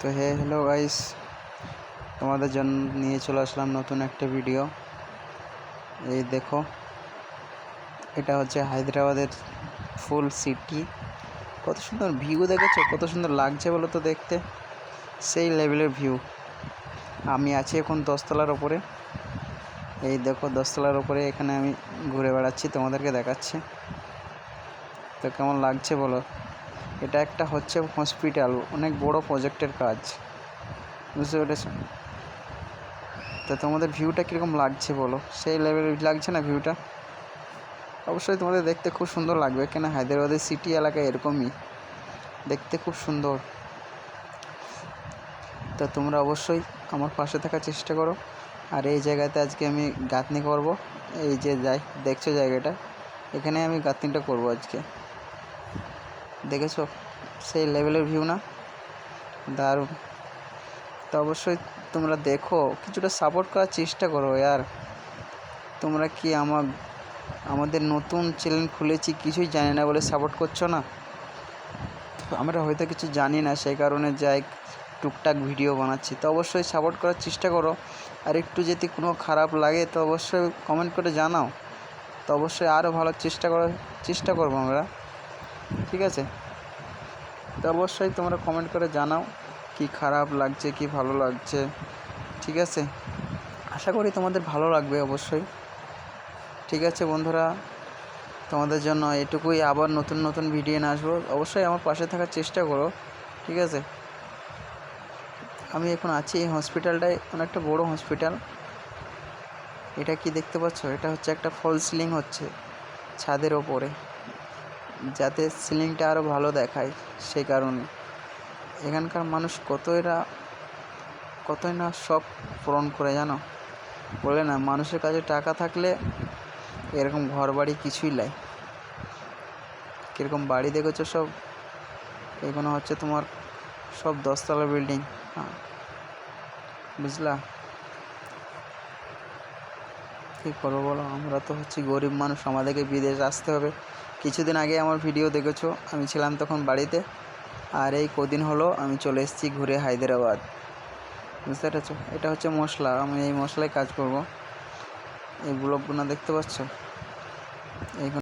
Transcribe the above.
তো হে hello guys তোমাদের জন্য নিয়ে চলে আসলাম নতুন একটা ভিডিও এই দেখো, এটা হচ্ছে হায়দ্রাবাদের ফুল সিটি কত সুন্দর ভিউ দেখেছ? কত সুন্দর লাগছে বলো তো দেখতে। সেই লেভেলের ভিউ আমি আছি এখন দশতলার ওপরে। এই দেখো, দশতলার ওপরে এখানে আমি ঘুরে বেড়াচ্ছি, তোমাদেরকে দেখাচ্ছি। তো কেমন লাগছে বলো? এটা একটা হচ্ছে হসপিটাল অনেক বড় প্রজেক্টের কাজ। বুঝতে পেরেছ? তো তোমাদের ভিউটা কীরকম লাগছে বলো? সেই লেভেলের লাগছে না ভিউটা অবশ্যই তোমাদের দেখতে খুব সুন্দর লাগবে কেন হায়দ্রাবাদের সিটি এলাকা এরকমই। দেখতে খুব সুন্দর। তো তোমরা অবশ্যই আমার পাশে থাকার চেষ্টা করো। আর এই জায়গাতে আজকে আমি গাঁথনি করব। এই যে যাই, দেখছ জায়গাটা? এখানে আমি গাঁথনিটা করব আজকে। দেখেছ? সেই লেভেলের ভিউ না? দারুণ। তো অবশ্যই তোমরা দেখো। কিছুটা সাপোর্ট করার চেষ্টা করো ইয়ার তোমরা কি আমার, আমাদের নতুন চ্যানেল খুলেছি কিছুই জানি না বলে সাপোর্ট করছ না? আমরা হয়তো কিছু জানি না, সেই কারণে যাই টুকটাক ভিডিও বানাচ্ছি। তো অবশ্যই সাপোর্ট করার চেষ্টা করো। আর একটু যদি কোনো খারাপ লাগে, তো অবশ্যই কমেন্ট করে জানাও। তো অবশ্যই আরও ভালো চেষ্টা করার, চেষ্টা করব আমরা। ঠিক আছে? তো অবশ্যই তোমরা কমেন্ট করে জানাও কি খারাপ লাগছে, কি ভালো লাগছে, ঠিক আছে? আশা করি তোমাদের ভালো লাগবে অবশ্যই। ঠিক আছে বন্ধুরা, তোমাদের জন্য এটুকুই। আবার নতুন নতুন ভিডিও নিয়ে আসব। অবশ্যই আমার পাশে থাকার চেষ্টা করো, ঠিক আছে? আমি এখন আছি এই হসপিটালটায় অনেকটা বড় হসপিটাল এটা কি দেখতে পাচ্ছ? এটা হচ্ছে একটা ফল সিলিং হচ্ছে ছাদের ওপরে। যাতে সিলিংটা আরও ভালো দেখায় সেই কারণে। এখানকার মানুষ কত এরা কতই না সব পূরণ করে জানো? বলে না, মানুষের কাছে টাকা থাকলে এরকম ঘর বাড়ি কিছুই লাই কীরকম বাড়ি দেখেছ সব? এগুলো হচ্ছে তোমার সব দশতলা বিল্ডিং। হ্যাঁ বুঝলা? কী করব বলো? আমরা তো হচ্ছে গরিব মানুষ, আমাদেরকে বিদেশ আসতে হবে। কিছুদিন আগে আমার ভিডিও দেখেছ, আমি ছিলাম তখন বাড়িতে। আর এই কদিন হলো আমি চলে এসেছি ঘুরে হায়দ্রাবাদ। বুঝতে পেরেছ? এটা হচ্ছে মশলা, আমি এই মশলায় কাজ করব। এই ব্লগগুলো দেখতে পাচ্ছ? এইগুলো